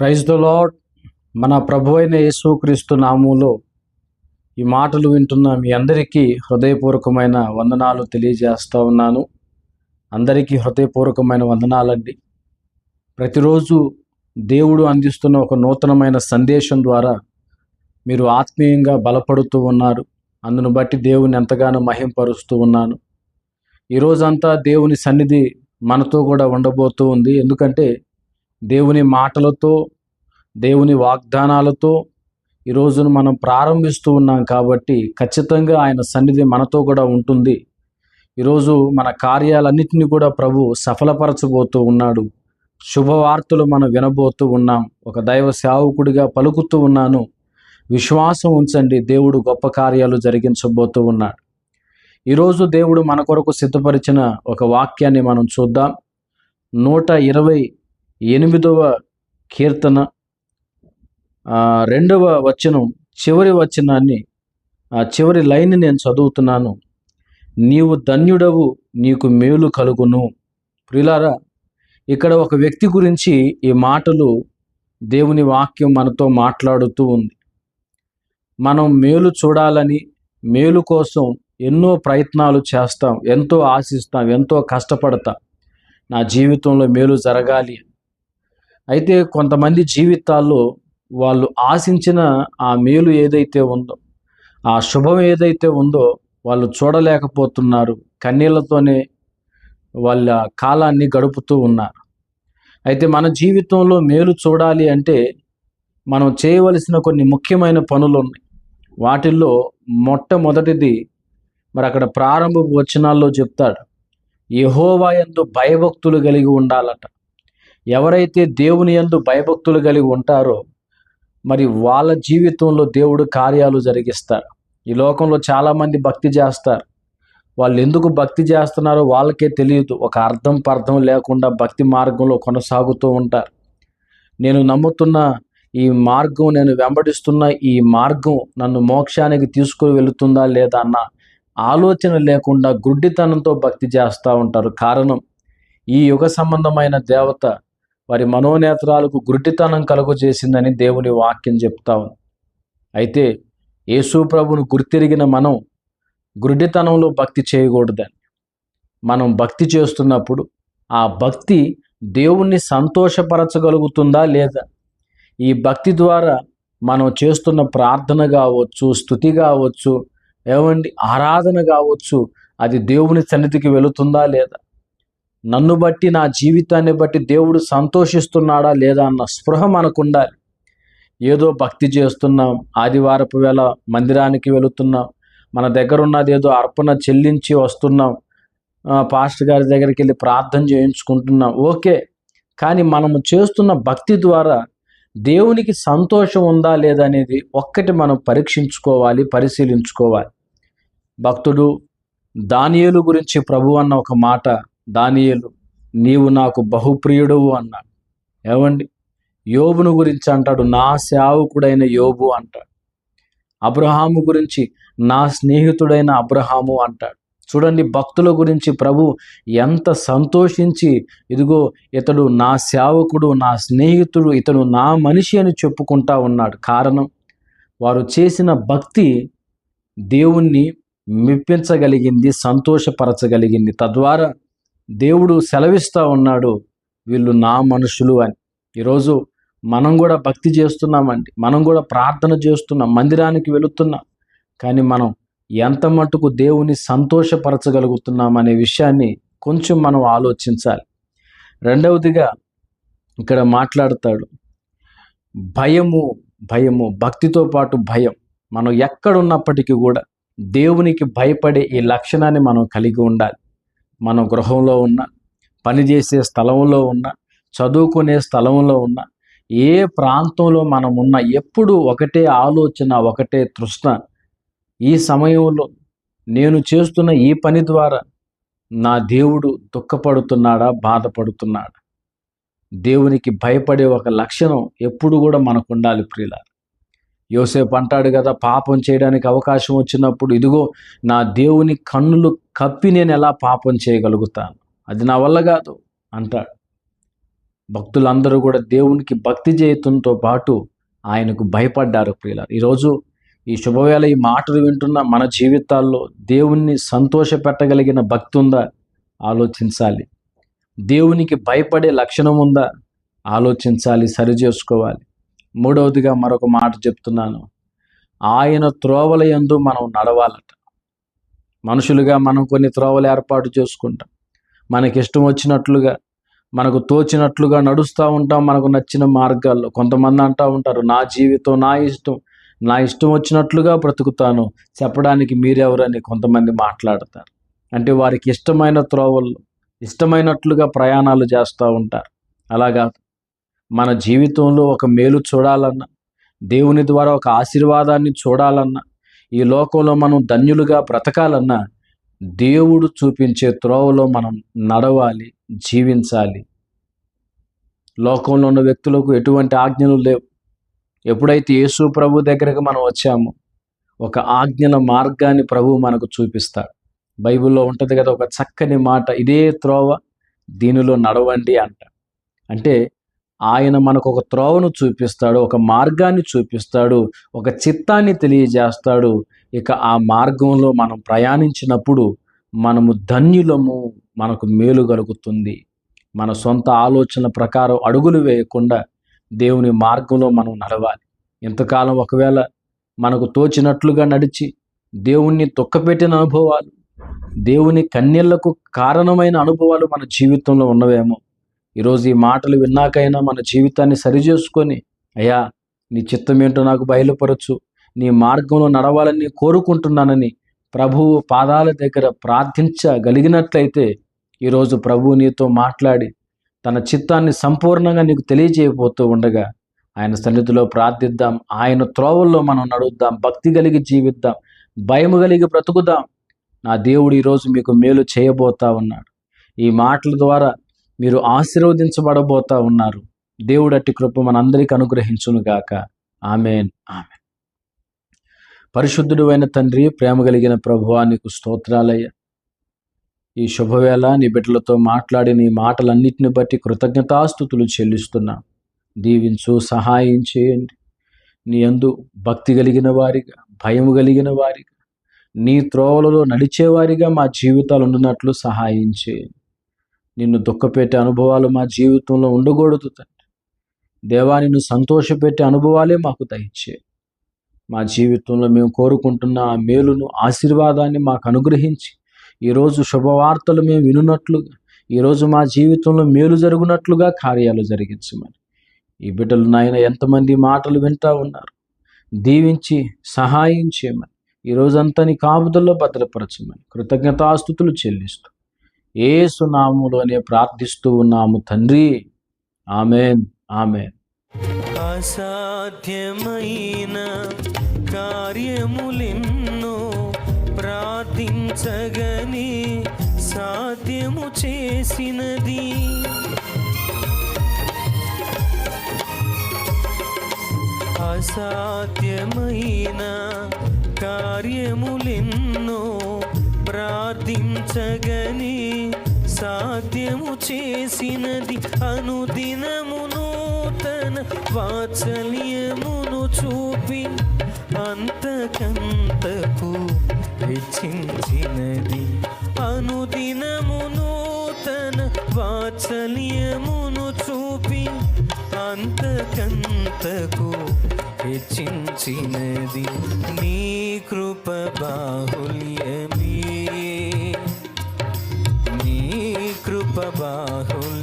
Praise the lord మన ప్రభు అయిన యేసుక్రీస్తు నామంలో ఈ మాటలు వింటున్న మీ అందరికీ హృదయపూర్వకమైన వందనాలు తెలియజేస్తూ ఉన్నాను. అందరికీ హృదయపూర్వకమైన వందనాలండి. ప్రతిరోజు దేవుడు అందిస్తున్న ఒక నూతనమైన సందేశం ద్వారా మీరు ఆత్మీయంగా బలపడుతూ ఉన్నారు. అందును బట్టి దేవుని ఎంతగానో మహింపరుస్తూ ఉన్నాను. ఈరోజంతా దేవుని సన్నిధి మనతో కూడా ఉండబోతూ ఉంది. ఎందుకంటే దేవుని మాటలతో దేవుని వాగ్దానాలతో ఈ రోజును మనం ప్రారంభిస్తూ ఉన్నాం కాబట్టి ఖచ్చితంగా ఆయన సన్నిధి మనతో కూడా ఉంటుంది. ఈరోజు మన కార్యాలన్నింటినీ కూడా ప్రభు సఫలపరచబోతూ ఉన్నాడు. శుభవార్తలు మనం వినబోతూ ఉన్నాం. ఒక దైవ సేవకుడిగా పలుకుతూ ఉన్నాను. విశ్వాసం ఉంచండి. దేవుడు గొప్ప కార్యాలు జరిగించబోతూ ఉన్నాడు. ఈరోజు దేవుడు మన కొరకు సిద్ధపరిచిన ఒక వాక్యాన్ని మనం చూద్దాం. నూట ఇరవై ఎనిమిదవ కీర్తన రెండవ వచనం చివరి వచనాన్ని ఆ చివరి లైన్ నేను చదువుతున్నాను. నీవు ధన్యుడవు నీకు మేలు కలుగును. ప్రిలారా ఇక్కడ ఒక వ్యక్తి గురించి ఈ మాటలు దేవుని వాక్యం మనతో మాట్లాడుతూ ఉంది. మనం మేలు చూడాలని మేలు కోసం ఎన్నో ప్రయత్నాలు చేస్తాం ఎంతో ఆశిస్తాం ఎంతో కష్టపడతాం. నా జీవితంలో మేలు జరగాలి. అయితే కొంతమంది జీవితాల్లో వాళ్ళు ఆశించిన ఆ మేలు ఏదైతే ఉందో ఆ శుభం ఏదైతే ఉందో వాళ్ళు చూడలేకపోతున్నారు. కన్నీళ్ళతోనే వాళ్ళ కాలాన్ని గడుపుతూ ఉన్నారు. అయితే మన జీవితంలో మేలు చూడాలి అంటే మనం చేయవలసిన కొన్ని ముఖ్యమైన పనులు ఉన్నాయి వాటిల్లో మొట్టమొదటిది మరి అక్కడ ప్రారంభ వచనాల్లో చెప్తాడు. యహోవా ఎందు భయభక్తులు కలిగి ఉండాలట. ఎవరైతే దేవుని ఎందు భయభక్తులు కలిగి ఉంటారో మరి వాళ్ళ జీవితంలో దేవుడు కార్యాలు జరిగిస్తారు. ఈ లోకంలో చాలామంది భక్తి చేస్తారు. వాళ్ళు ఎందుకు భక్తి చేస్తున్నారో వాళ్ళకే తెలియదు. ఒక అర్థం పర్థం లేకుండా భక్తి మార్గంలో కొనసాగుతూ ఉంటారు. నేను నమ్ముతున్న ఈ మార్గం నేను వెంబడిస్తున్న ఈ మార్గం నన్ను మోక్షానికి తీసుకుని వెళుతుందా లేదా అన్న ఆలోచన లేకుండా గుడ్డితనంతో భక్తి చేస్తూ ఉంటారు. కారణం ఈ యుగ సంబంధమైన దేవత వారి మనోనేత్రాలకు గురిటితనం కలుగు చేసిందని దేవుని వాక్యం చెప్తా ఉంది. అయితే యేసు ప్రభును గుర్తిరిగిన మనం గుడ్డితనంలో భక్తి చేయకూడదని. మనం భక్తి చేస్తున్నప్పుడు ఆ భక్తి దేవుణ్ణి సంతోషపరచగలుగుతుందా లేదా? ఈ భక్తి ద్వారా మనం చేస్తున్న ప్రార్థన కావచ్చు స్థుతి కావచ్చు ఏమండి ఆరాధన కావచ్చు అది దేవుని సన్నిధికి వెళుతుందా లేదా? నన్ను బట్టి నా జీవితాన్ని బట్టి దేవుడు సంతోషిస్తున్నాడా లేదా అన్న స్పృహ మనకు ఉండాలి ఏదో భక్తి చేస్తున్నాం ఆదివారపు వేళ మందిరానికి వెళుతున్నాం మన దగ్గర ఉన్నది ఏదో అర్పణ చెల్లించి వస్తున్నాం పాస్టర్ గారి దగ్గరికి వెళ్ళి ప్రార్థన చేయించుకుంటున్నాం ఓకే. కానీ మనము చేస్తున్న భక్తి ద్వారా దేవునికి సంతోషం ఉందా లేదా అనేది ఒక్కటి మనం పరీక్షించుకోవాలి పరిశీలించుకోవాలి. భక్తుడు దానియులు గురించి ప్రభు అన్న ఒక మాట దానియలు నీవు నాకు బహుప్రియుడవు అన్నాడు. ఏమండి? యోబును గురించి అంటాడు నా సేవకుడైన యోబు అంటాడు. అబ్రహాము గురించి నా స్నేహితుడైన అబ్రహాము అంటాడు. చూడండి భక్తుల గురించి ప్రభు ఎంత సంతోషించి ఇదిగో ఇతడు నా సేవకుడు నా స్నేహితుడు ఇతడు నా మనిషి అని చెప్పుకుంటా ఉన్నాడు. కారణం వారు చేసిన భక్తి దేవుణ్ణి మెప్పించగలిగింది సంతోషపరచగలిగింది. తద్వారా దేవుడు సెలవిస్తూ ఉన్నాడు వీళ్ళు నా మనుషులు అని. ఈరోజు మనం కూడా భక్తి చేస్తున్నామండి. మనం కూడా ప్రార్థన చేస్తున్నాం మందిరానికి వెళుతున్నాం. కానీ మనం ఎంత మటుకు దేవుని సంతోషపరచగలుగుతున్నాం అనే విషయాన్ని కొంచెం మనం ఆలోచించాలి. రెండవదిగా ఇక్కడ మాట్లాడతాడు భయము భయము భక్తితో పాటు భయం. మనం ఎక్కడున్నప్పటికీ కూడా దేవునికి భయపడే ఈ లక్షణాన్ని మనం కలిగి ఉండాలి. మనం గృహంలో ఉన్న పనిచేసే స్థలంలో ఉన్న చదువుకునే స్థలంలో ఉన్న ఏ ప్రాంతంలో మనం ఉన్న ఎప్పుడు ఒకటే ఆలోచన ఒకటే తృష్ణ. ఈ సమయంలో నేను చేస్తున్న ఈ పని ద్వారా నా దేవుడు దుఃఖపడుతున్నాడా బాధపడుతున్నాడా? దేవునికి భయపడే ఒక లక్షణం ఎప్పుడు కూడా మనకు ఉండాలి ప్రియుల యోసేపు అంటాడు కదా పాపం చేయడానికి అవకాశం వచ్చినప్పుడు ఇదిగో నా దేవుని కన్నులు కప్పి నేను ఎలా పాపం చేయగలుగుతాను? అది నా వల్ల కాదు అంటాడు. భక్తులందరూ కూడా దేవునికి భక్తి చేయటంతో పాటు ఆయనకు భయపడ్డారు ప్రియుల ఈరోజు ఈ శుభవేళ ఈ మాటలు వింటున్న మన జీవితాల్లో దేవుణ్ణి సంతోషపెట్టగలిగిన భక్తి ఉందా? ఆలోచించాలి. దేవునికి భయపడే లక్షణం ఉందా? ఆలోచించాలి సరి చేసుకోవాలి. మూడవదిగా మరొక మాట చెప్తున్నాను. ఆయన త్రోవల యందు మనం నడవాలట. మనుషులుగా మనం కొన్ని త్రోవలు ఏర్పాటు చేసుకుంటాం. మనకి ఇష్టం వచ్చినట్లుగా మనకు తోచినట్లుగా నడుస్తూ ఉంటాం మనకు నచ్చిన మార్గాల్లో. కొంతమంది అంటూ ఉంటారు నా జీవితం నా ఇష్టం నా ఇష్టం వచ్చినట్లుగా బ్రతుకుతాను. చెప్పడానికి మీరెవరని కొంతమంది మాట్లాడతారు. అంటే వారికి ఇష్టమైన త్రోవల్లో ఇష్టమైనట్లుగా ప్రయాణాలు చేస్తూ ఉంటారు. అలాగా మన జీవితంలో ఒక మేలు చూడాలన్నా దేవుని ద్వారా ఒక ఆశీర్వాదాన్ని చూడాలన్నా ఈ లోకంలో మనం ధన్యులుగా బ్రతకాలన్నా దేవుడు చూపించే త్రోవలో మనం నడవాలి జీవించాలి. లోకంలో ఉన్న వ్యక్తులకు ఎటువంటి ఆజ్ఞలు లేవు. ఎప్పుడైతే యేసు ప్రభు దగ్గరకు మనం వచ్చామో ఒక ఆజ్ఞల మార్గాన్ని ప్రభు మనకు చూపిస్తాడు. బైబిల్లో ఉంటుంది కదా ఒక చక్కని మాట ఇదే త్రోవ దీనిలో నడవండి అంట. అంటే ఆయన మనకు ఒక త్రోవను చూపిస్తాడు ఒక మార్గాన్ని చూపిస్తాడు ఒక చిత్తాన్ని తెలియజేస్తాడు. ఇక ఆ మార్గంలో మనం ప్రయాణించినప్పుడు మనము ధన్యులము మనకు మేలు కలుగుతుంది. మన సొంత ఆలోచన ప్రకారం అడుగులు వేయకుండా దేవుని మార్గంలో మనం నడవాలి. ఇంతకాలం ఒకవేళ మనకు తోచినట్లుగా నడిచి దేవుణ్ణి తొక్కపెట్టిన అనుభవాలు దేవుని కన్యళ్ళకు కారణమైన అనుభవాలు మన జీవితంలో ఉన్నవేమో ఈరోజు ఈ మాటలు విన్నాకైనా మన జీవితాన్ని సరిచేసుకొని అయ్యా నీ చిత్తం ఏంటో నాకు బయలుపరచు. నీ మార్గంలో నడవాలని కోరుకుంటున్నానని ప్రభువు పాదాల దగ్గర ప్రార్థించగలిగినట్లయితే ఈరోజు ప్రభువు నీతో మాట్లాడి తన చిత్తాన్ని సంపూర్ణంగా నీకు తెలియజేయబోతూ ఉండగా ఆయన సన్నిధిలో ప్రార్థిద్దాం. ఆయన త్రోవల్లో మనం నడుద్దాం. భక్తి కలిగి జీవిద్దాం. భయము కలిగి బ్రతుకుదాం. నా దేవుడు ఈరోజు మీకు మేలు చేయబోతా ఉన్నాడు. ఈ మాటల ద్వారా మీరు ఆశీర్వదించబడబోతా ఉన్నారు. దేవుడు అట్టి కృప మనందరికి అనుగ్రహించును గాక. ఆమెన్ ఆమె పరిశుద్ధుడు అయిన తండ్రి ప్రేమ కలిగిన ప్రభువా నీకు స్తోత్రాలయ్య. ఈ శుభవేళ నీ బిడ్డలతో మాట్లాడి నీ మాటలన్నిటిని బట్టి కృతజ్ఞతాస్థుతులు చెల్లిస్తున్నా. దీవించు సహాయం చేయండి. నీ అందు భక్తి కలిగిన వారిగా భయము కలిగిన వారిగా నీ త్రోవలలో నడిచేవారిగా మా జీవితాలు ఉండినట్లు సహాయం చేయండి. నిన్ను దుఃఖపెట్టే అనుభవాలు మా జీవితంలో ఉండకూడదు తండ్రి. దేవా నిన్ను సంతోషపెట్టే అనుభవాలే మాకు దయచే. మా జీవితంలో మేము కోరుకుంటున్న ఆ మేలును ఆశీర్వాదాన్ని మాకు అనుగ్రహించి ఈరోజు శుభవార్తలు మేము వినున్నట్లుగా ఈరోజు మా జీవితంలో మేలు జరుగునట్లుగా కార్యాలు జరిగించమని. ఈ బిడ్డలు నాయన ఎంతమంది మాటలు వింటా ఉన్నారు. దీవించి సహాయం చేయమని. ఈ రోజంతా నీ కాపుదల్లో భద్రపరచమని. కృతజ్ఞతాస్థుతులు చెల్లిస్తూ ఏసునాములోనే ప్రార్థిస్తూ ఉన్నాము తండ్రి. Amen amen. అసాధ్యమైన కార్యములెన్నో ప్రార్థించగని సాధ్యము చేసినది. అసాధ్యమైన కార్యములెన్నో ప్రార్థించగని సాధ్యము చేసినది అనుదినము నూతన వాత్సల్యమును చూపి అంతకంతకు హెచ్చించినది అనుదినము నూతన వాత్సల్యమును చూపి అంతకంతకు హెచ్చించినది నీ కృప బాహుల్యం నీ కృప బాహుల్యమే